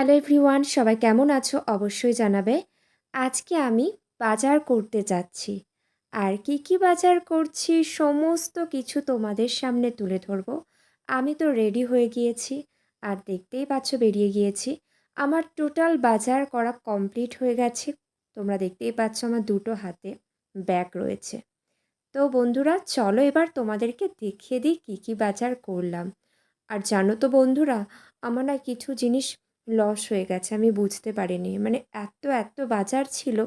Hello everyone, সবাই কেমন আছো? অবশ্যই জানাবে। আজকে আমি বাজার করতে যাচ্ছি। আর কি কি বাজার করছি, সমস্ত কিছু তোমাদের সামনে তুলে ধরবো। আমি তো রেডি হয়ে গিয়েছি, আর দেখতেই পাচ্ছ বেরিয়ে গিয়েছি। আমার টোটাল বাজার করা কমপ্লিট হয়ে গেছে। তোমরা দেখতেই পাচ্ছ আমার দুটো হাতে ব্যাগ রয়েছে। তো বন্ধুরা, চলো এবার তোমাদেরকে দেখিয়ে দিই কী কী বাজার করলাম। আর জানো তো বন্ধুরা, আমার না কিছু জিনিস লস হয়ে গেছে, আমি বুঝতে পারিনি। মানে এত এত বাজার ছিল,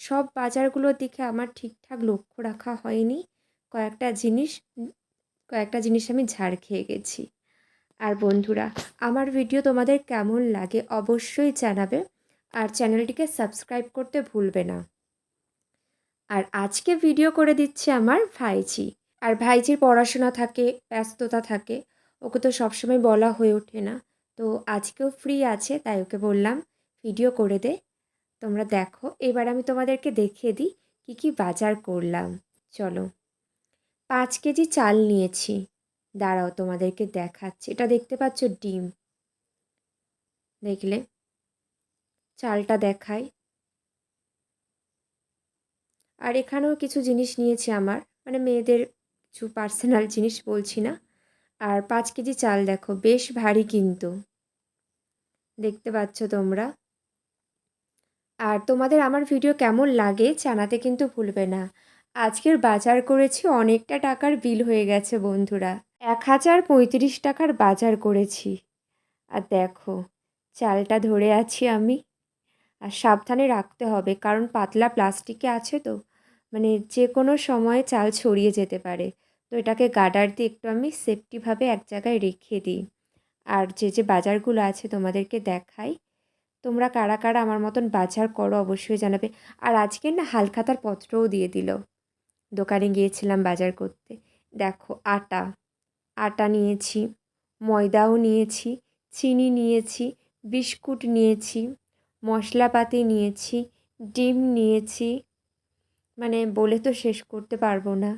সব বাজারগুলোর দিকে আমার ঠিকঠাক লক্ষ্য রাখা হয়নি। কয়েকটা জিনিস কয়েকটা জিনিস আমি ঝাড় খেয়ে গেছি। আর বন্ধুরা, আমার ভিডিও তোমাদের কেমন লাগে অবশ্যই জানাবে, আর চ্যানেলটিকে সাবস্ক্রাইব করতে ভুলবে না। আর আজকে ভিডিও করে দিচ্ছে আমার ভাইজি। আর ভাইজির পড়াশোনা থাকে, ব্যস্ততা থাকে, ওকে তো সবসময় বলা হয়ে ওঠে না। তো আজকেও ফ্রি আছে, তাই ওকে বললাম ভিডিও করে দে। তোমরা দেখো, এবার আমি তোমাদেরকে দেখিয়ে দিই কী কী বাজার করলাম। চলো। পাঁচ কেজি চাল নিয়েছি। দাঁড়াও, তোমাদেরকে দেখাচ্ছি। এটা দেখতে পাচ্ছ ডিম। দেখলে? চালটা দেখাই। আর এখানেও কিছু জিনিস নিয়েছি আমার। মানে মেয়েদের কিছু পার্সোনাল জিনিস বলছি না। আর পাঁচ কেজি চাল দেখো, বেশ ভারী কিন্তু। দেখতে পাচ্ছ তোমরা? আর তোমাদের আমার ভিডিও কেমন লাগে জানাতে কিন্তু ভুলবে না। আজকের বাজার করেছি অনেকটা টাকার বিল হয়ে গেছে বন্ধুরা। এক হাজার পঁয়ত্রিশ টাকার বাজার করেছি। আর দেখো, চালটা ধরে আছি আমি। আর সাবধানে রাখতে হবে, কারণ পাতলা প্লাস্টিকে আছে তো। মানে যে কোনো সময়ে চাল ছড়িয়ে যেতে পারে। তো এটাকে গাডার দিয়ে একটু আমি সেফটিভাবে এক জায়গায় রেখে দিই। আর যে যে বাজারগুলো আছে তোমাদেরকে দেখাই। তোমরা কারা কারা আমার মতন বাজার করো অবশ্যই জানাবে। আর আজকে না হালখাতার পত্রও দিয়ে দিল। দোকানে গিয়েছিলাম বাজার করতে। দেখো আটা। আটা নিয়েছি, ময়দাও নিয়েছি, চিনি নিয়েছি, বিস্কুট নিয়েছি, মশলাপাতি নিয়েছি, ডিম নিয়েছি। মানে বলে তো শেষ করতে পারব না।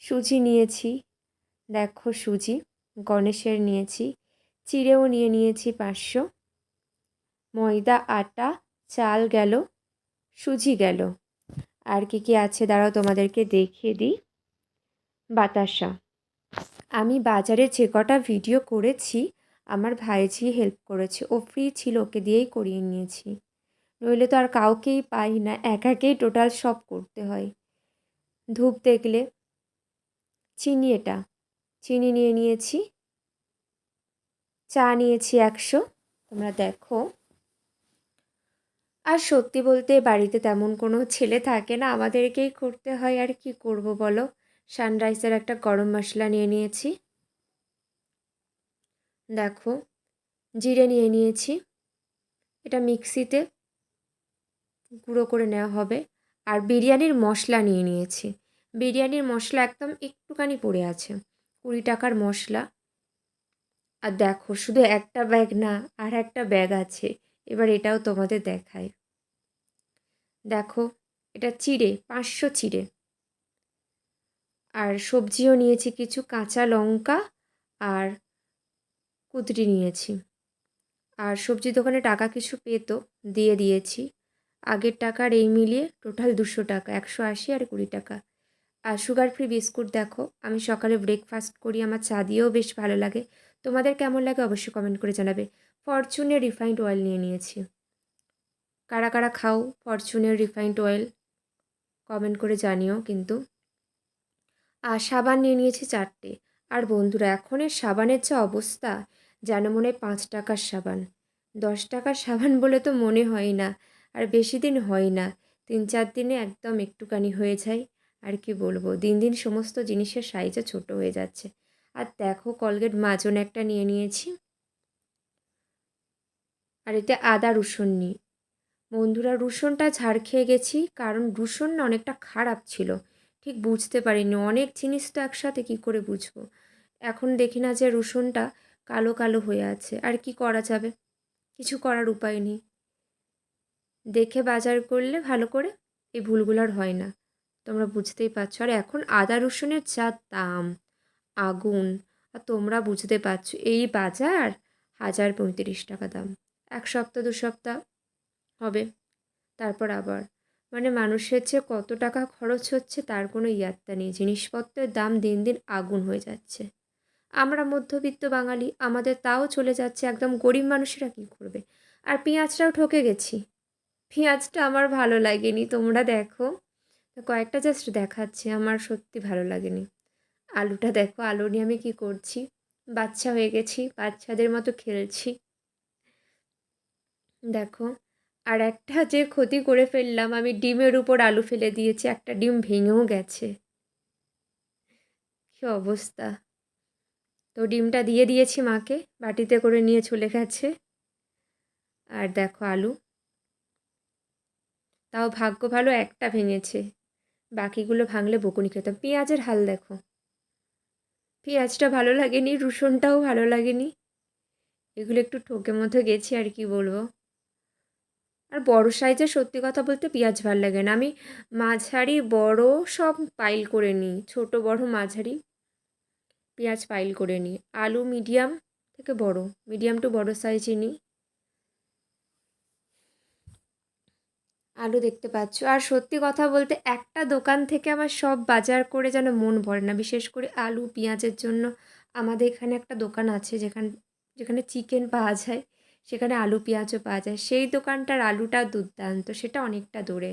সুজি নিয়েছি। দেখো সুজি, গণেশের নিয়েছি, চিড়েও নিয়ে নিয়েছি পাঁচশো। ময়দা, আটা, চাল গেল, সুজি গেল। আর কি কি আছে দাঁড়াও তোমাদেরকে দেখিয়ে দিই। বাতাসা। আমি বাজারে যে কটা ভিডিও করেছি, আমার ভাইজি হেল্প করেছে। ও ফ্রি ছিল, ওকে দিয়েই করিয়ে নিয়েছি। নইলে তো আর কাউকেই পাই না। একাকেই টোটাল সব করতে হয়। ধূপ দেখলে চিনি এটা। চিনি নিয়ে নিয়েছি। চা নিয়েছি একশো। তোমরা দেখো। আর সত্যি বলতে বাড়িতে তেমন কোনো ছেলে থাকে না। আমাদেরকেই করতে হয় আর কি করব বলো? সানরাইসের একটা গরম মশলা নিয়ে নিয়েছি। দেখো, জিরে নিয়ে নিয়েছি। এটা মিক্সিতে গুঁড়ো করে নেওয়া হবে। আর বিরিয়ানির মশলা নিয়ে নিয়েছি। বিরিয়ানির মশলা একদম একটুখানি পড়ে আছে। কুড়ি টাকার মশলা। আর দেখো, শুধু একটা ব্যাগ না, আর একটা ব্যাগ আছে। এবার এটাও তোমাদের দেখায় দেখো, এটা চিড়ে, পাঁচশো চিড়ে। আর সবজিও নিয়েছি কিছু, কাঁচা লঙ্কা আর কুদরি নিয়েছি। আর সবজি দোকানে টাকা কিছু পেতো, দিয়ে দিয়েছি। আগের টাকার এই মিলিয়ে টোটাল দুশো টাকা, একশো আশি আর কুড়ি টাকা। আর সুগার ফ্রি বিস্কুট দেখো, আমি সকালে ব্রেকফাস্ট করি, আমার চা দিয়েও বেশ ভালো লাগে। তোমাদের কেমন লাগে অবশ্যই কমেন্ট করে জানাবে। ফরচুনের রিফাইন্ড অয়েল নিয়ে নিয়েছি। কারা কারা খাও ফরচুনের রিফাইন্ড অয়েল কমেন্ট করে জানিও কিন্তু। আর সাবান নিয়ে নিয়েছি চারটে। আর বন্ধুরা এখনের সাবানের যা অবস্থা, যেন মনে হয় পাঁচ টাকার সাবান। দশ টাকার সাবান বলে তো মনে হয় না, আর বেশি দিন হয় না। তিন চার দিনে একদম একটুখানি হয়ে যায়। আর কি বলব? দিন দিন সমস্ত জিনিসের সাইজও ছোট হয়ে যাচ্ছে। আর দেখো কলগেট মাজন একটা নিয়ে নিয়েছি। আর এতে আদা রসুন নিই বন্ধুরা, রসুনটা ঝাড় খেয়ে গেছি, কারণ রসুন না অনেকটা খারাপ ছিল। ঠিক বুঝতে পারিনি, অনেক জিনিস তো একসাথে কী করে বুঝব? এখন দেখি না যে রসুনটা কালো কালো হয়ে আছে। আর কি করা যাবে? কিছু করার উপায় নেই। দেখে বাজার করলে ভালো করে এই ভুলগুলো আর হয় না। তোমরা বুঝতেই পারছ। আর এখন আদা রসুনের যা দাম, আগুন, আর তোমরা বুঝতে পারছ, এই বাজার হাজার পঁয়ত্রিশ টাকা দাম। এক সপ্তাহ, দু সপ্তাহ হবে, তারপর আবার। মানে মানুষের যে কত টাকা খরচ হচ্ছে তার কোনো ইয়াত্তা নেই। জিনিসপত্রের দাম দিন দিন আগুন হয়ে যাচ্ছে। আমরা মধ্যবিত্ত বাঙালি, আমাদের তাও চলে যাচ্ছে। একদম গরিব মানুষেরা কী করবে? আর পেঁয়াজটাও ঠকে গেছি। পেঁয়াজটা আমার ভালো লাগেনি, তোমরা দেখো। কয়েকটা জাস্ট দেখাচ্ছে, আমার সত্যি ভালো লাগেনি। আলুটা দেখো, আলু নিয়ে আমি কী করছি? বাচ্চা হয়ে গেছি, বাচ্চাদের মতো খেলছি। দেখো, আর একটা যে ক্ষতি করে ফেললাম, আমি ডিমের উপর আলু ফেলে দিয়েছি, একটা ডিম ভেঙেও গেছে। কী অবস্থা? তো ডিমটা দিয়ে দিয়েছি মাকে, বাটিতে করে নিয়ে চলে গেছে। আর দেখো আলু। তাও ভাগ্য ভালো একটা ভেঙেছে। বাকিগুলো ভাঙলে বকুনি খেতাম। পেঁয়াজের হাল দেখো। পেঁয়াজটা ভালো লাগেনি, রসুনটাও ভালো লাগেনি। এগুলো একটু ঠকে মতো গেছি আর কি বলব। আর বড় সাইজে সত্যি কথা বলতে পেঁয়াজ ভালো লাগে না। আমি মাঝারি, বড় সব পাইল করে নিই। ছোট, বড়, মাঝারি পেঁয়াজ পাইল করে নিই। আলু মিডিয়াম থেকে বড়। মিডিয়াম টু বড় সাইজে নিই। আলু দেখতে পাচ্ছ। আর সত্যি কথা বলতে একটা দোকান থেকে আমার সব বাজার করে যেন মন ভরে না। বিশেষ করে আলু, পেঁয়াজের জন্য আমাদের এখানে একটা দোকান আছে যেখান, যেখানে চিকেন পাওয়া যায়, সেখানে আলু, পেঁয়াজও পাওয়া যায়। সেই দোকানটার আলুটা দুর্দান্ত, সেটা অনেকটা দূরে।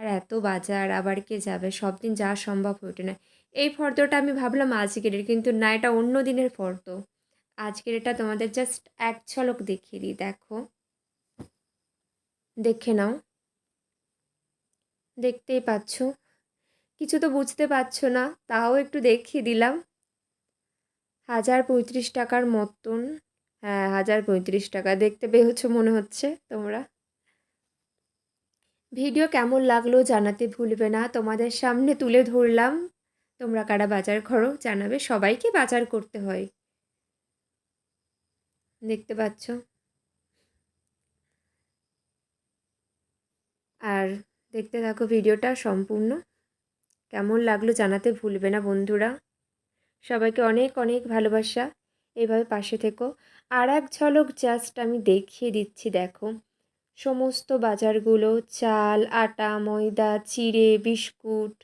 আর এত বাজার, আবার কে যাবে? সব দিন যাওয়া সম্ভব হয়ে ওঠে না। এই ফর্দটা আমি ভাবলাম আজকের কিন্তু না, এটা অন্য দিনের ফর্দ। আজকের এটা তোমাদের জাস্ট এক ঝলক দেখিয়ে দিই, দেখো। দেখে নাও। দেখতেই পাচ্ছ। কিছু তো বুঝতে পারছ না, তাও একটু দেখিয়ে দিলাম। হাজার পঁয়ত্রিশ টাকার মতন। হ্যাঁ হাজার পঁয়ত্রিশ টাকা। দেখতে পেয়েছ মনে হচ্ছে তোমরা। ভিডিও কেমন লাগল জানাতে ভুলবে না। তোমাদের সামনে তুলে ধরলাম। তোমরা কারা বাজার করো জানাবে। সবাইকে বাজার করতে হয়। দেখতে পাচ্ছ। আর দেখতে থাকো ভিডিওটা সম্পূর্ণ। কেমন লাগল জানাতে ভুলবে না বন্ধুরা। সবাইকে অনেক অনেক ভালোবাসা। এভাবে পাশে থেকো। আর এক ঝলক জাস্ট আমি দেখিয়ে দিচ্ছি, দেখো। সমস্ত বাজারগুলো, চাল, আটা, ময়দা, চিড়ে, বিস্কুট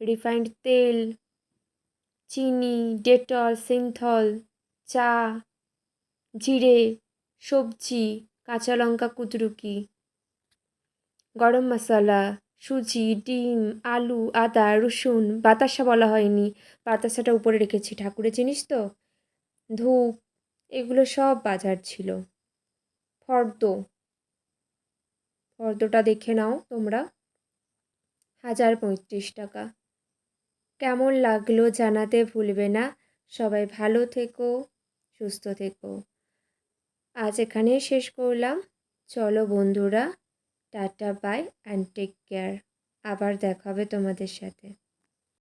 রিফাইন্ড তেল, চিনি, ডেটল, সিনথল, চা, জিরে, সবজি, কাঁচা লঙ্কা কুদরুকি গরম মশলা, সুজি, ডিম, আলু, আদা, রসুন, বাতাসা বলা হয়নি। বাতাসাটা উপরে রেখেছি ঠাকুরের, জিনিস তো? ধূপ, এগুলো সব বাজার ছিল। ফর্দ, ফর্দটা দেখে নাও তোমরা। হাজার পঁয়ত্রিশ টাকা। কেমন লাগল জানাতে ভুলবে না। সবাই ভালো থেকো, সুস্থ থেকো। আজ এখানেই শেষ করলাম। চলো বন্ধুরা। Tata bye and take care আবার দেখা হবে তোমাদের সাথে।